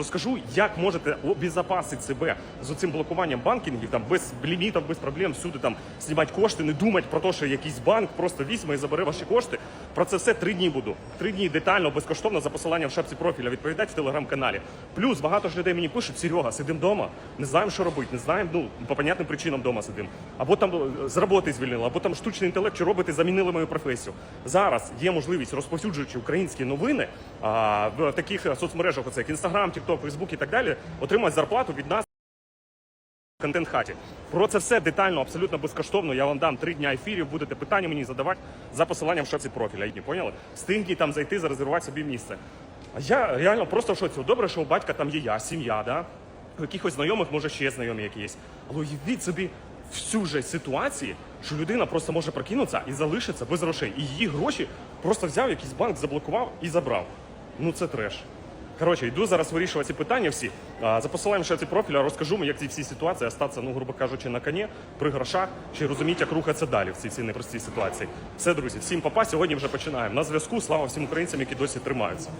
розкажу, як можете обезопасити себе з цим блокуванням банкінгів, там без лімітів, без проблем, всюди там знімати кошти, не думати про те, що якийсь банк просто візьме і забере ваші кошти. Про це все три дні буду. Три дні детально, безкоштовно за посиланням в шапці профіля відповідати в телеграм-каналі. Плюс багато ж людей мені пишуть, Серега, сидимо вдома, не знаємо, що робити, не знаємо, ну по понятним причинам вдома сидимо. Або там е, з роботи звільнили, або там штучний інтелект чи роботи замінили мою професію. Зараз є можливість, розповсюджуючи українські новини а, в таких е, соцмережах, оце як Інстаграм, Тікток, Фейсбук і так далі, отримати зарплату від нас. Контент хаті. Про це все детально, абсолютно безкоштовно. Я вам дам три дня ефірів. Будете питання мені задавати за посиланням в шапці профіля. Ідні, поняли? Стиньки там зайти, зарезервувати собі місце. А я реально просто в шоці. Добре, що у батька там є я, сім'я, да? У якихось знайомих, може, ще знайомі якісь. Але уявіть собі всю же ситуації, що людина просто може прокинутися і залишиться без грошей. І її гроші просто взяв якийсь банк, заблокував і забрав. Ну це треш. Коротше, йду зараз вирішувати питання всі. За посиланням ці профіля розкажу як ці всі ситуації остатися, ну, грубо кажучи, на коні, при грошах, чи розуміти, як рухатися далі в цій цій непростій ситуації. Все, друзі, всім папа. Сьогодні вже починаємо. На зв'язку. Слава всім українцям, які досі тримаються.